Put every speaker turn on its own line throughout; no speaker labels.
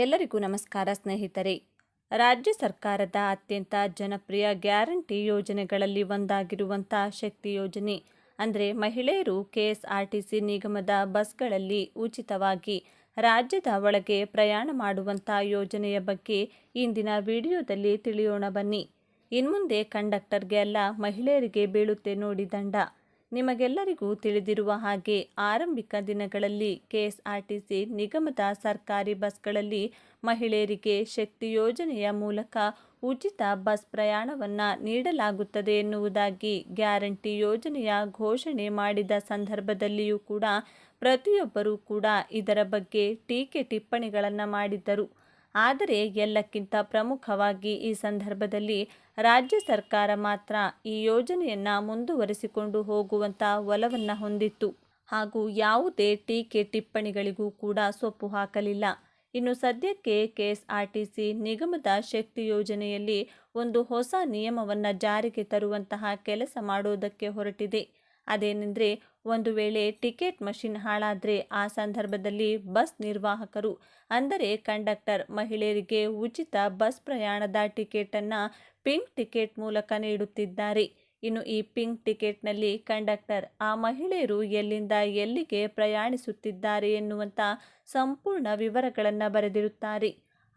ಎಲ್ಲರಿಗೂ ನಮಸ್ಕಾರ ಸ್ನೇಹಿತರೆ ರಾಜ್ಯ ಸರ್ಕಾರದ ಅತ್ಯಂತ ಜನಪ್ರಿಯ ಗ್ಯಾರಂಟಿ ಯೋಜನೆಗಳಲ್ಲಿ ಒಂದಾಗಿರುವಂಥ ಶಕ್ತಿ ಯೋಜನೆ ಅಂದರೆ ಮಹಿಳೆಯರು K S R T C ನಿಗಮದ ಬಸ್ಗಳಲ್ಲಿ ಉಚಿತವಾಗಿ ರಾಜ್ಯದ ಒಳಗೆ ಪ್ರಯಾಣ ಮಾಡುವಂಥ ಯೋಜನೆಯ ಬಗ್ಗೆ ಇಂದಿನ ವಿಡಿಯೋದಲ್ಲಿ ತಿಳಿಯೋಣ ಬನ್ನಿ ಇನ್ಮುಂದೆ ಕಂಡಕ್ಟರ್ಗೆ ಅಲ್ಲ ಮಹಿಳೆಯರಿಗೆ ಬೀಳುತ್ತೆ ನೋಡಿ ದಂಡ ನಿಮಗೆಲ್ಲರಿಗೂ ತಿಳಿದಿರುವ ಹಾಗೆ ಆರಂಭಿಕ ದಿನಗಳಲ್ಲಿ ಕೆಎಸ್ಆರ್ಟಿಸಿ ನಿಗಮದ ಸರ್ಕಾರಿ ಬಸ್ಗಳಲ್ಲಿ ಮಹಿಳೆಯರಿಗೆ ಶಕ್ತಿ ಯೋಜನೆಯ ಮೂಲಕ ಉಚಿತ ಬಸ್ ಪ್ರಯಾಣವನ್ನು ನೀಡಲಾಗುತ್ತದೆ ಎನ್ನುವುದಾಗಿ ಗ್ಯಾರಂಟಿ ಯೋಜನೆಯ ಘೋಷಣೆ ಮಾಡಿದ ಸಂದರ್ಭದಲ್ಲಿಯೂ ಕೂಡ ಪ್ರತಿಯೊಬ್ಬರೂ ಕೂಡ ಇದರ ಬಗ್ಗೆ ಟೀಕೆ ಟಿಪ್ಪಣಿಗಳನ್ನು ಮಾಡಿದ್ದರು ಆದರೆ ಎಲ್ಲಕ್ಕಿಂತ ಪ್ರಮುಖವಾಗಿ ಈ ಸಂದರ್ಭದಲ್ಲಿ ರಾಜ್ಯ ಸರ್ಕಾರ ಮಾತ್ರ ಈ ಯೋಜನೆಯನ್ನು ಮುಂದುವರಿಸಿಕೊಂಡು ಹೋಗುವಂಥ ಒಲವನ್ನು ಹೊಂದಿತ್ತು ಹಾಗೂ ಯಾವುದೇ ಟೀಕೆ ಟಿಪ್ಪಣಿಗಳಿಗೂ ಕೂಡ ಸೊಪ್ಪು ಹಾಕಲಿಲ್ಲ ಇನ್ನು ಸದ್ಯಕ್ಕೆ ಕೆಎಸ್ಆರ್ಟಿಸಿ ನಿಗಮದ ಶಕ್ತಿ ಯೋಜನೆಯಲ್ಲಿ ಒಂದು ಹೊಸ ನಿಯಮವನ್ನು ಜಾರಿಗೆ ತರುವಂತಹ ಕೆಲಸ ಮಾಡುವುದಕ್ಕೆ ಹೊರಟಿದೆ ಅದೇನೆಂದರೆ ಒಂದು ವೇಳೆ ಟಿಕೆಟ್ ಮಷಿನ್ ಹಾಳಾದರೆ ಆ ಸಂದರ್ಭದಲ್ಲಿ ಬಸ್ ನಿರ್ವಾಹಕರು ಅಂದರೆ ಕಂಡಕ್ಟರ್ ಮಹಿಳೆಯರಿಗೆ ಉಚಿತ ಬಸ್ ಪ್ರಯಾಣದ ಟಿಕೆಟನ್ನು ಪಿಂಕ್ ಟಿಕೆಟ್ ಮೂಲಕ ನೀಡುತ್ತಿದ್ದಾರೆ ಇನ್ನು ಈ ಪಿಂಕ್ ಟಿಕೆಟ್ನಲ್ಲಿ ಕಂಡಕ್ಟರ್ ಆ ಮಹಿಳೆಯರು ಎಲ್ಲಿಂದ ಎಲ್ಲಿಗೆ ಪ್ರಯಾಣಿಸುತ್ತಿದ್ದಾರೆ ಎನ್ನುವಂಥ ಸಂಪೂರ್ಣ ವಿವರಗಳನ್ನು ಬರೆದಿರುತ್ತಾರೆ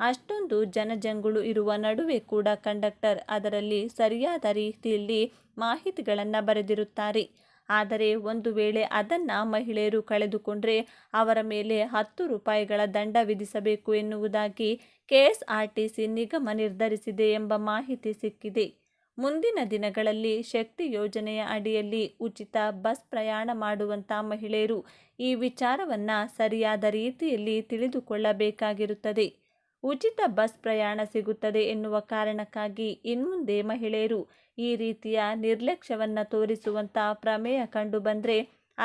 ಅಷ್ಟೊಂದು ಜನಜಂಗುಳು ಇರುವ ನಡುವೆ ಕೂಡ ಕಂಡಕ್ಟರ್ ಅದರಲ್ಲಿ ಸರಿಯಾದ ರೀತಿಯಲ್ಲಿ ಮಾಹಿತಿಗಳನ್ನು ಬರೆದಿರುತ್ತಾರೆ ಆದರೆ ಒಂದು ವೇಳೆ ಅದನ್ನು ಮಹಿಳೆಯರು ಕಳೆದುಕೊಂಡರೆ ಅವರ ಮೇಲೆ ಹತ್ತು ರೂಪಾಯಿಗಳ ದಂಡ ವಿಧಿಸಬೇಕು ಎನ್ನುವುದಾಗಿ ಕೆಎಸ್ಆರ್ಟಿಸಿ ನಿಗಮ ನಿರ್ಧರಿಸಿದೆ ಎಂಬ ಮಾಹಿತಿ ಸಿಕ್ಕಿದೆ ಮುಂದಿನ ದಿನಗಳಲ್ಲಿ ಶಕ್ತಿ ಯೋಜನೆಯ ಅಡಿಯಲ್ಲಿ ಉಚಿತ ಬಸ್ ಪ್ರಯಾಣ ಮಾಡುವಂಥ ಮಹಿಳೆಯರು ಈ ವಿಚಾರವನ್ನು ಸರಿಯಾದ ರೀತಿಯಲ್ಲಿ ತಿಳಿದುಕೊಳ್ಳಬೇಕಾಗಿರುತ್ತದೆ ಉಚಿತ ಬಸ್ ಪ್ರಯಾಣ ಸಿಗುತ್ತದೆ ಎನ್ನುವ ಕಾರಣಕ್ಕಾಗಿ ಇನ್ಮುಂದೆ ಮಹಿಳೆಯರು ಈ ರೀತಿಯ ನಿರ್ಲಕ್ಷ್ಯವನ್ನು ತೋರಿಸುವಂಥ ಪ್ರಮೇಯ ಕಂಡುಬಂದರೆ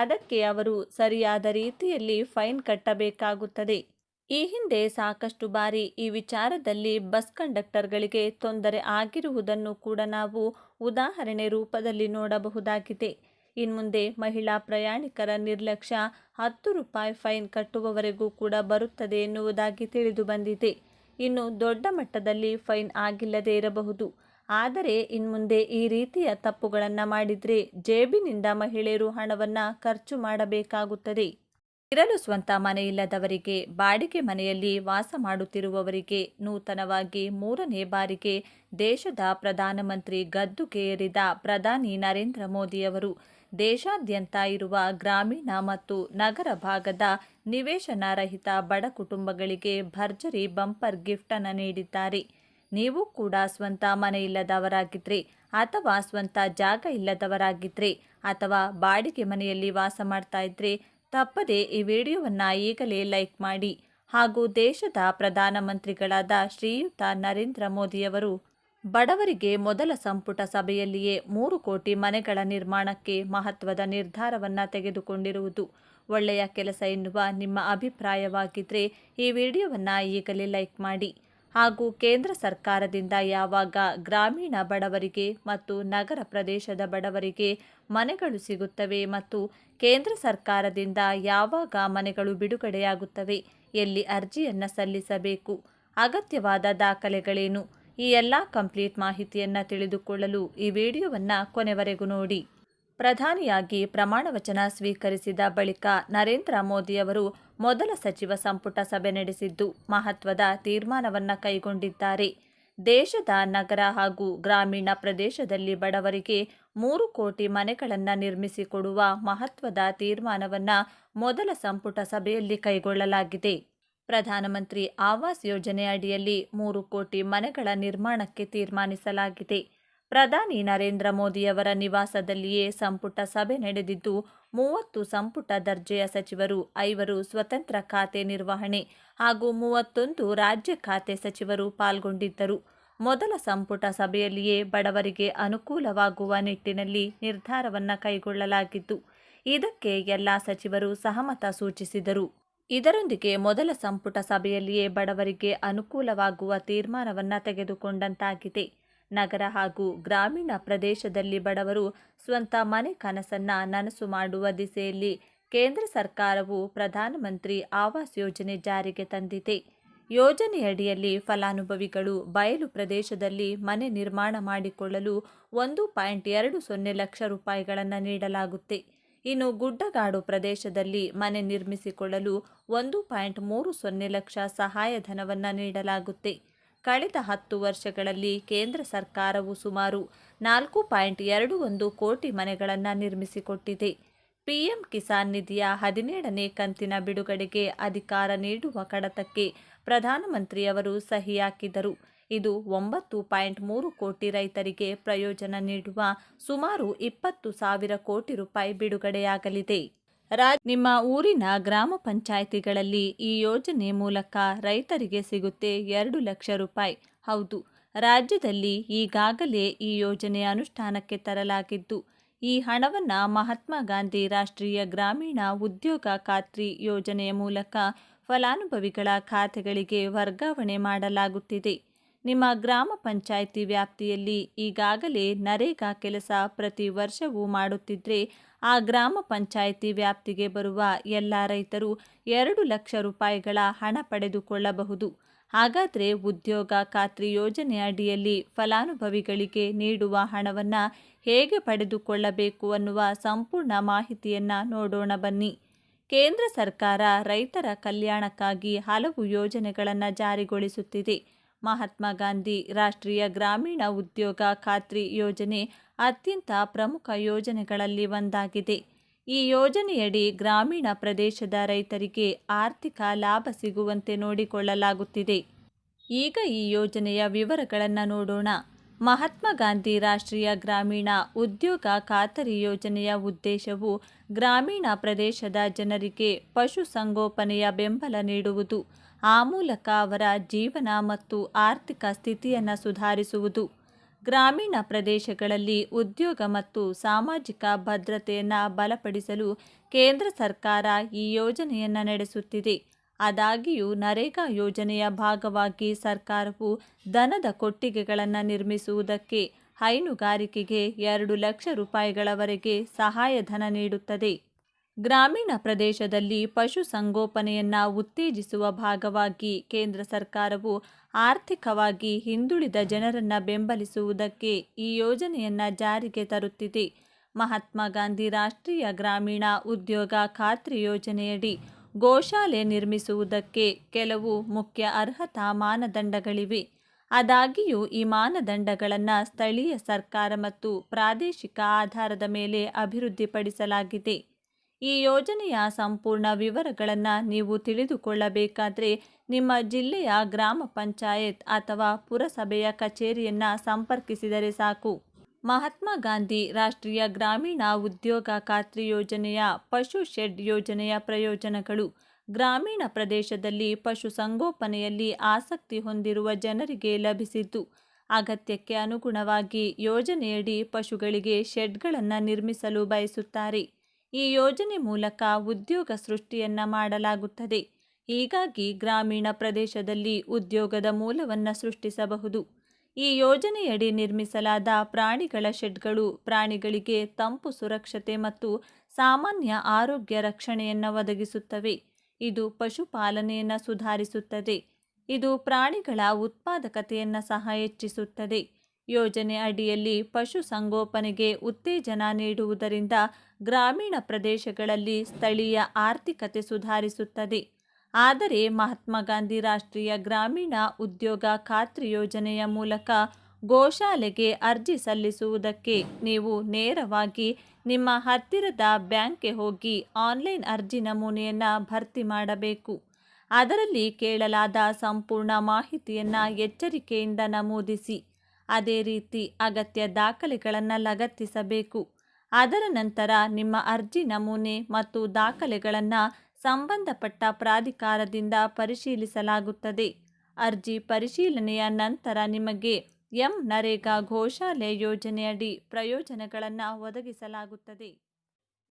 ಅದಕ್ಕೆ ಅವರು ಸರಿಯಾದ ರೀತಿಯಲ್ಲಿ ಫೈನ್ ಕಟ್ಟಬೇಕಾಗುತ್ತದೆ ಈ ಹಿಂದೆ ಸಾಕಷ್ಟು ಬಾರಿ ಈ ವಿಚಾರದಲ್ಲಿ ಬಸ್ ಕಂಡಕ್ಟರ್ಗಳಿಗೆ ತೊಂದರೆ ಆಗಿರುವುದನ್ನು ಕೂಡ ನಾವು ಉದಾಹರಣೆ ರೂಪದಲ್ಲಿ ನೋಡಬಹುದಾಗಿದೆ ಇನ್ಮುಂದೆ ಮಹಿಳಾ ಪ್ರಯಾಣಿಕರ ನಿರ್ಲಕ್ಷ್ಯ ಹತ್ತು ರೂಪಾಯಿ ಫೈನ್ ಕಟ್ಟುವವರೆಗೂ ಕೂಡ ಬರುತ್ತದೆ ಎನ್ನುವುದಾಗಿ ತಿಳಿದು ಬಂದಿದೆ ಇನ್ನು ದೊಡ್ಡ ಮಟ್ಟದಲ್ಲಿ ಫೈನ್ ಆಗಿಲ್ಲದೇ ಇರಬಹುದು ಆದರೆ ಇನ್ಮುಂದೆ ಈ ರೀತಿಯ ತಪ್ಪುಗಳನ್ನು ಮಾಡಿದರೆ ಜೇಬಿನಿಂದ ಮಹಿಳೆಯರು ಹಣವನ್ನು ಖರ್ಚು ಮಾಡಬೇಕಾಗುತ್ತದೆ ಇರಲು ಸ್ವಂತ ಮನೆಯಿಲ್ಲದವರಿಗೆ ಬಾಡಿಗೆ ಮನೆಯಲ್ಲಿ ವಾಸ ಮಾಡುತ್ತಿರುವವರಿಗೆ ನೂತನವಾಗಿ ಮೂರನೇ ಬಾರಿಗೆ ದೇಶದ ಪ್ರಧಾನಮಂತ್ರಿ ಗದ್ದುಗೇರಿದ ಪ್ರಧಾನಿ ನರೇಂದ್ರ ಮೋದಿಯವರು ದೇಶಾದ್ಯಂತ ಇರುವ ಗ್ರಾಮೀಣ ಮತ್ತು ನಗರ ಭಾಗದ ನಿವೇಶನ ರಹಿತ ಬಡ ಕುಟುಂಬಗಳಿಗೆ ಭರ್ಜರಿ ಬಂಪರ್ ಗಿಫ್ಟನ್ನು ನೀಡಿದ್ದಾರೆ ನೀವು ಕೂಡ ಸ್ವಂತ ಮನೆ ಇಲ್ಲದವರಾಗಿದ್ದರೆ ಅಥವಾ ಸ್ವಂತ ಜಾಗ ಇಲ್ಲದವರಾಗಿದ್ದರೆ ಅಥವಾ ಬಾಡಿಗೆ ಮನೆಯಲ್ಲಿ ವಾಸ ಮಾಡ್ತಾ ಇದ್ದರೆ ತಪ್ಪದೆ ಈ ವಿಡಿಯೋವನ್ನು ಈಗಲೇ ಲೈಕ್ ಮಾಡಿ ಹಾಗೂ ದೇಶದ ಪ್ರಧಾನಮಂತ್ರಿಗಳಾದ ಶ್ರೀಯುತ ನರೇಂದ್ರ ಮೋದಿಯವರು ಬಡವರಿಗೆ ಮೊದಲ ಸಂಪುಟ ಸಭೆಯಲ್ಲಿಯೇ ಮೂರು ಕೋಟಿ ಮನೆಗಳ ನಿರ್ಮಾಣಕ್ಕೆ ಮಹತ್ವದ ನಿರ್ಧಾರವನ್ನು ತೆಗೆದುಕೊಂಡಿರುವುದು ಒಳ್ಳೆಯ ಕೆಲಸ ಎನ್ನುವ ನಿಮ್ಮ ಅಭಿಪ್ರಾಯವಾಗಿದ್ದರೆ ಈ ವಿಡಿಯೋವನ್ನು ಈಗಲೇ ಲೈಕ್ ಮಾಡಿ ಹಾಗೂ ಕೇಂದ್ರ ಸರ್ಕಾರದಿಂದ ಯಾವಾಗ ಗ್ರಾಮೀಣ ಬಡವರಿಗೆ ಮತ್ತು ನಗರ ಪ್ರದೇಶದ ಬಡವರಿಗೆ ಮನೆಗಳು ಸಿಗುತ್ತವೆ ಮತ್ತು ಕೇಂದ್ರ ಸರ್ಕಾರದಿಂದ ಯಾವಾಗ ಮನೆಗಳು ಬಿಡುಗಡೆಯಾಗುತ್ತವೆ ಎಲ್ಲಿ ಅರ್ಜಿಯನ್ನು ಸಲ್ಲಿಸಬೇಕು ಅಗತ್ಯವಾದ ದಾಖಲೆಗಳೇನು ಈ ಎಲ್ಲ ಕಂಪ್ಲೀಟ್ ಮಾಹಿತಿಯನ್ನು ತಿಳಿದುಕೊಳ್ಳಲು ಈ ವಿಡಿಯೋವನ್ನು ಕೊನೆವರೆಗೂ ನೋಡಿ ಪ್ರಧಾನಿಯಾಗಿ ಪ್ರಮಾಣ ವಚನ ಸ್ವೀಕರಿಸಿದ ಬಳಿಕ ನರೇಂದ್ರ ಮೋದಿಯವರು ಮೊದಲ ಸಚಿವ ಸಂಪುಟ ಸಭೆ ನಡೆಸಿದ್ದು ಮಹತ್ವದ ತೀರ್ಮಾನವನ್ನು ಕೈಗೊಂಡಿದ್ದಾರೆ ದೇಶದ ನಗರ ಹಾಗೂ ಗ್ರಾಮೀಣ ಪ್ರದೇಶದಲ್ಲಿ ಬಡವರಿಗೆ ಮೂರು ಕೋಟಿ ಮನೆಗಳನ್ನು ನಿರ್ಮಿಸಿಕೊಡುವ ಮಹತ್ವದ ತೀರ್ಮಾನವನ್ನು ಮೊದಲ ಸಂಪುಟ ಸಭೆಯಲ್ಲಿ ಕೈಗೊಳ್ಳಲಾಗಿದೆ ಪ್ರಧಾನಮಂತ್ರಿ ಆವಾಸ್ ಯೋಜನೆ ಅಡಿಯಲ್ಲಿ ಮೂರು ಕೋಟಿ ಮನೆಗಳ ನಿರ್ಮಾಣಕ್ಕೆ ತೀರ್ಮಾನಿಸಲಾಗಿದೆ ಪ್ರಧಾನಿ ನರೇಂದ್ರ ಮೋದಿಯವರ ನಿವಾಸದಲ್ಲಿಯೇ ಸಂಪುಟ ಸಭೆ ನಡೆದಿದ್ದು ಮೂವತ್ತು ಸಂಪುಟ ದರ್ಜೆಯ ಸಚಿವರು ಐವರು ಸ್ವತಂತ್ರ ಖಾತೆ ನಿರ್ವಹಣೆ ಹಾಗೂ ಮೂವತ್ತೊಂದು ರಾಜ್ಯ ಖಾತೆ ಸಚಿವರು ಪಾಲ್ಗೊಂಡಿದ್ದರು ಮೊದಲ ಸಂಪುಟ ಸಭೆಯಲ್ಲಿಯೇ ಬಡವರಿಗೆ ಅನುಕೂಲವಾಗುವ ನಿಟ್ಟಿನಲ್ಲಿ ನಿರ್ಧಾರವನ್ನು ಕೈಗೊಳ್ಳಲಾಗಿತ್ತು ಇದಕ್ಕೆ ಎಲ್ಲ ಸಚಿವರು ಸಹಮತ ಸೂಚಿಸಿದರು ಇದರೊಂದಿಗೆ ಮೊದಲ ಸಂಪುಟ ಸಭೆಯಲ್ಲಿಯೇ ಬಡವರಿಗೆ ಅನುಕೂಲವಾಗುವ ತೀರ್ಮಾನವನ್ನು ತೆಗೆದುಕೊಂಡಂತಾಗಿದೆ ನಗರ ಹಾಗೂ ಗ್ರಾಮೀಣ ಪ್ರದೇಶದಲ್ಲಿ ಬಡವರು ಸ್ವಂತ ಮನೆ ಕನಸನ್ನು ನನಸು ಮಾಡುವ ದಿಸೆಯಲ್ಲಿ ಕೇಂದ್ರ ಸರ್ಕಾರವು ಪ್ರಧಾನಮಂತ್ರಿ ಆವಾಸ್ ಯೋಜನೆ ಜಾರಿಗೆ ತಂದಿದೆ ಯೋಜನೆಯಡಿಯಲ್ಲಿ ಫಲಾನುಭವಿಗಳು ಬಯಲು ಪ್ರದೇಶದಲ್ಲಿ ಮನೆ ನಿರ್ಮಾಣ ಮಾಡಿಕೊಳ್ಳಲು ಒಂದು ಪಾಯಿಂಟ್ ಎರಡು ಸೊನ್ನೆ ಲಕ್ಷ ರೂಪಾಯಿಗಳನ್ನು ನೀಡಲಾಗುತ್ತೆ ಇನ್ನು ಗುಡ್ಡಗಾಡು ಪ್ರದೇಶದಲ್ಲಿ ಮನೆ ನಿರ್ಮಿಸಿಕೊಳ್ಳಲು ಒಂದು ಪಾಯಿಂಟ್ ಮೂರು ಸೊನ್ನೆ ಲಕ್ಷ ಸಹಾಯಧನವನ್ನು ನೀಡಲಾಗುತ್ತೆ ಕಳೆದ ಹತ್ತು ವರ್ಷಗಳಲ್ಲಿ ಕೇಂದ್ರ ಸರ್ಕಾರವು ಸುಮಾರು ನಾಲ್ಕು ಪಾಯಿಂಟ್ ಎರಡು ಒಂದು ಕೋಟಿ ಮನೆಗಳನ್ನು ನಿರ್ಮಿಸಿಕೊಟ್ಟಿದೆ ಪಿಎಂ ಕಿಸಾನ್ ನಿಧಿಯ ಹದಿನೇಳನೇ ಕಂತಿನ ಬಿಡುಗಡೆಗೆ ಅಧಿಕಾರ ನೀಡುವ ಕಡತಕ್ಕೆ ಪ್ರಧಾನಮಂತ್ರಿಯವರು ಸಹಿ ಹಾಕಿದರು ಇದು ಒಂಬತ್ತು ಪಾಯಿಂಟ್ ಮೂರು ಕೋಟಿ ರೈತರಿಗೆ ಪ್ರಯೋಜನ ನೀಡುವ ಸುಮಾರು ಇಪ್ಪತ್ತು ಸಾವಿರ ಕೋಟಿ ರೂಪಾಯಿ ಬಿಡುಗಡೆಯಾಗಲಿದೆ ರಾಜ್ ನಿಮ್ಮ ಊರಿನ ಗ್ರಾಮ ಪಂಚಾಯಿತಿಗಳಲ್ಲಿ ಈ ಯೋಜನೆ ಮೂಲಕ ರೈತರಿಗೆ ಸಿಗುತ್ತೆ ಎರಡು ಲಕ್ಷ ರೂಪಾಯಿ ಹೌದು ರಾಜ್ಯದಲ್ಲಿ ಈಗಾಗಲೇ ಈ ಯೋಜನೆ ಅನುಷ್ಠಾನಕ್ಕೆ ತರಲಾಗಿದ್ದು ಈ ಹಣವನ್ನು ಮಹಾತ್ಮ ಗಾಂಧಿ ರಾಷ್ಟ್ರೀಯ ಗ್ರಾಮೀಣ ಉದ್ಯೋಗ ಖಾತ್ರಿ ಯೋಜನೆಯ ಮೂಲಕ ಫಲಾನುಭವಿಗಳ ಖಾತೆಗಳಿಗೆ ವರ್ಗಾವಣೆ ಮಾಡಲಾಗುತ್ತಿದೆ ನಿಮ್ಮ ಗ್ರಾಮ ಪಂಚಾಯಿತಿ ವ್ಯಾಪ್ತಿಯಲ್ಲಿ ಈಗಾಗಲೇ ನರೇಗಾ ಕೆಲಸ ಪ್ರತಿ ವರ್ಷವೂ ಮಾಡುತ್ತಿದ್ದರೆ ಆ ಗ್ರಾಮ ಪಂಚಾಯಿತಿ ವ್ಯಾಪ್ತಿಗೆ ಬರುವ ಎಲ್ಲ ರೈತರು ಎರಡು ಲಕ್ಷ ರೂಪಾಯಿಗಳ ಹಣ ಪಡೆದುಕೊಳ್ಳಬಹುದು ಹಾಗಾದರೆ ಉದ್ಯೋಗ ಖಾತ್ರಿ ಯೋಜನೆ ಅಡಿಯಲ್ಲಿ ಫಲಾನುಭವಿಗಳಿಗೆ ನೀಡುವ ಹಣವನ್ನು ಹೇಗೆ ಪಡೆದುಕೊಳ್ಳಬೇಕು ಅನ್ನುವ ಸಂಪೂರ್ಣ ಮಾಹಿತಿಯನ್ನು ನೋಡೋಣ ಬನ್ನಿ ಕೇಂದ್ರ ಸರ್ಕಾರ ರೈತರ ಕಲ್ಯಾಣಕ್ಕಾಗಿ ಹಲವು ಯೋಜನೆಗಳನ್ನು ಜಾರಿಗೊಳಿಸುತ್ತಿದೆ ಮಹಾತ್ಮ ಗಾಂಧಿ ರಾಷ್ಟ್ರೀಯ ಗ್ರಾಮೀಣ ಉದ್ಯೋಗ ಖಾತ್ರಿ ಯೋಜನೆ ಅತ್ಯಂತ ಪ್ರಮುಖ ಯೋಜನೆಗಳಲ್ಲಿ ಒಂದಾಗಿದೆ ಈ ಯೋಜನೆಯಡಿ ಗ್ರಾಮೀಣ ಪ್ರದೇಶದ ರೈತರಿಗೆ ಆರ್ಥಿಕ ಲಾಭ ಸಿಗುವಂತೆ ನೋಡಿಕೊಳ್ಳಲಾಗುತ್ತಿದೆ ಈಗ ಈ ಯೋಜನೆಯ ವಿವರಗಳನ್ನು ನೋಡೋಣ ಮಹಾತ್ಮ ಗಾಂಧಿ ರಾಷ್ಟ್ರೀಯ ಗ್ರಾಮೀಣ ಉದ್ಯೋಗ ಖಾತರಿ ಯೋಜನೆಯ ಉದ್ದೇಶವು ಗ್ರಾಮೀಣ ಪ್ರದೇಶದ ಜನರಿಗೆ ಪಶುಸಂಗೋಪನೆಯ ಬೆಂಬಲ ನೀಡುವುದು ಆ ಮೂಲಕ ಅವರ ಜೀವನ ಮತ್ತು ಆರ್ಥಿಕ ಸ್ಥಿತಿಯನ್ನು ಸುಧಾರಿಸುವುದು ಗ್ರಾಮೀಣ ಪ್ರದೇಶಗಳಲ್ಲಿ ಉದ್ಯೋಗ ಮತ್ತು ಸಾಮಾಜಿಕ ಭದ್ರತೆಯನ್ನು ಬಲಪಡಿಸಲು ಕೇಂದ್ರ ಸರ್ಕಾರ ಈ ಯೋಜನೆಯನ್ನು ನಡೆಸುತ್ತಿದೆ ಆದಾಗ್ಯೂ ನರೇಗಾ ಯೋಜನೆಯ ಭಾಗವಾಗಿ ಸರ್ಕಾರವು ದನದ ಕೊಟ್ಟಿಗೆಗಳನ್ನು ನಿರ್ಮಿಸುವುದಕ್ಕೆ ಹೈನುಗಾರಿಕೆಗೆ ಎರಡು ಲಕ್ಷ ರೂಪಾಯಿಗಳವರೆಗೆ ಸಹಾಯಧನ ನೀಡುತ್ತದೆ ಗ್ರಾಮೀಣ ಪ್ರದೇಶದಲ್ಲಿ ಪಶುಸಂಗೋಪನೆಯನ್ನು ಉತ್ತೇಜಿಸುವ ಭಾಗವಾಗಿ ಕೇಂದ್ರ ಸರ್ಕಾರವು ಆರ್ಥಿಕವಾಗಿ ಹಿಂದುಳಿದ ಜನರನ್ನು ಬೆಂಬಲಿಸುವುದಕ್ಕೆ ಈ ಯೋಜನೆಯನ್ನು ಜಾರಿಗೆ ತರುತ್ತಿದೆ ಮಹಾತ್ಮ ಗಾಂಧಿ ರಾಷ್ಟ್ರೀಯ ಗ್ರಾಮೀಣ ಉದ್ಯೋಗ ಖಾತ್ರಿ ಯೋಜನೆಯಡಿ ಗೋಶಾಲೆ ನಿರ್ಮಿಸುವುದಕ್ಕೆ ಕೆಲವು ಮುಖ್ಯ ಅರ್ಹತಾ ಮಾನದಂಡಗಳಿವೆ ಆದಾಗಿಯೂ ಈ ಮಾನದಂಡಗಳನ್ನು ಸ್ಥಳೀಯ ಸರ್ಕಾರ ಮತ್ತು ಪ್ರಾದೇಶಿಕ ಆಧಾರದ ಮೇಲೆ ಅಭಿವೃದ್ಧಿಪಡಿಸಲಾಗಿದೆ ಈ ಯೋಜನೆಯ ಸಂಪೂರ್ಣ ವಿವರಗಳನ್ನು ನೀವು ತಿಳಿದುಕೊಳ್ಳಬೇಕಾದರೆ ನಿಮ್ಮ ಜಿಲ್ಲೆಯ ಗ್ರಾಮ ಪಂಚಾಯತ್ ಅಥವಾ ಪುರಸಭೆಯ ಕಚೇರಿಯನ್ನು ಸಂಪರ್ಕಿಸಿದರೆ ಸಾಕು ಮಹಾತ್ಮ ಗಾಂಧಿ ರಾಷ್ಟ್ರೀಯ ಗ್ರಾಮೀಣ ಉದ್ಯೋಗ ಖಾತ್ರಿ ಯೋಜನೆಯ ಪಶು ಶೆಡ್ ಯೋಜನೆಯ ಪ್ರಯೋಜನಗಳು ಗ್ರಾಮೀಣ ಪ್ರದೇಶದಲ್ಲಿ ಪಶು ಸಂಗೋಪನೆಯಲ್ಲಿ ಆಸಕ್ತಿ ಹೊಂದಿರುವ ಜನರಿಗೆ ಲಭಿಸಿತು ಅಗತ್ಯಕ್ಕೆ ಅನುಗುಣವಾಗಿ ಯೋಜನೆಯಡಿ ಪಶುಗಳಿಗೆ ಶೆಡ್ಗಳನ್ನು ನಿರ್ಮಿಸಲು ಬಯಸುತ್ತಾರೆ ಈ ಯೋಜನೆ ಮೂಲಕ ಉದ್ಯೋಗ ಸೃಷ್ಟಿಯನ್ನು ಮಾಡಲಾಗುತ್ತದೆ ಹೀಗಾಗಿ ಗ್ರಾಮೀಣ ಪ್ರದೇಶದಲ್ಲಿ ಉದ್ಯೋಗದ ಮೂಲವನ್ನು ಸೃಷ್ಟಿಸಬಹುದು ಈ ಯೋಜನೆಯಡಿ ನಿರ್ಮಿಸಲಾದ ಪ್ರಾಣಿಗಳ ಶೆಡ್ಗಳು ಪ್ರಾಣಿಗಳಿಗೆ ತಂಪು ಸುರಕ್ಷತೆ ಮತ್ತು ಸಾಮಾನ್ಯ ಆರೋಗ್ಯ ರಕ್ಷಣೆಯನ್ನು ಒದಗಿಸುತ್ತವೆ ಇದು ಪಶುಪಾಲನೆಯನ್ನು ಸುಧಾರಿಸುತ್ತದೆ ಇದು ಪ್ರಾಣಿಗಳ ಉತ್ಪಾದಕತೆಯನ್ನು ಸಹ ಹೆಚ್ಚಿಸುತ್ತದೆ ಯೋಜನೆ ಅಡಿಯಲ್ಲಿ ಪಶು ಸಂಗೋಪನೆಗೆ ಉತ್ತೇಜನ ನೀಡುವುದರಿಂದ ಗ್ರಾಮೀಣ ಪ್ರದೇಶಗಳಲ್ಲಿ ಸ್ಥಳೀಯ ಆರ್ಥಿಕತೆ ಸುಧಾರಿಸುತ್ತದೆ ಆದರೆ ಮಹಾತ್ಮ ಗಾಂಧಿ ರಾಷ್ಟ್ರೀಯ ಗ್ರಾಮೀಣ ಉದ್ಯೋಗ ಖಾತ್ರಿ ಯೋಜನೆಯ ಮೂಲಕ ಗೋಶಾಲೆಗೆ ಅರ್ಜಿ ಸಲ್ಲಿಸುವುದಕ್ಕೆ ನೀವು ನೇರವಾಗಿ ನಿಮ್ಮ ಹತ್ತಿರದ ಬ್ಯಾಂಕ್ಗೆ ಹೋಗಿ ಆನ್ಲೈನ್ ಅರ್ಜಿ ನಮೂನೆಯನ್ನು ಭರ್ತಿ ಮಾಡಬೇಕು ಅದರಲ್ಲಿ ಕೇಳಲಾದ ಸಂಪೂರ್ಣ ಮಾಹಿತಿಯನ್ನು ಎಚ್ಚರಿಕೆಯಿಂದ ನಮೂದಿಸಿ ಅದೇ ರೀತಿ ಅಗತ್ಯ ದಾಖಲೆಗಳನ್ನು ಲಗತ್ತಿಸಬೇಕು ಅದರ ನಂತರ ನಿಮ್ಮ ಅರ್ಜಿ ನಮೂನೆ ಮತ್ತು ದಾಖಲೆಗಳನ್ನು ಸಂಬಂಧಪಟ್ಟ ಪ್ರಾಧಿಕಾರದಿಂದ ಪರಿಶೀಲಿಸಲಾಗುತ್ತದೆ ಅರ್ಜಿ ಪರಿಶೀಲನೆಯ ನಂತರ ನಿಮಗೆ ಎಂ ನರೇಗಾ ಘೋಷಾಲೆ ಯೋಜನೆಯಡಿ ಪ್ರಯೋಜನಗಳನ್ನು ಒದಗಿಸಲಾಗುತ್ತದೆ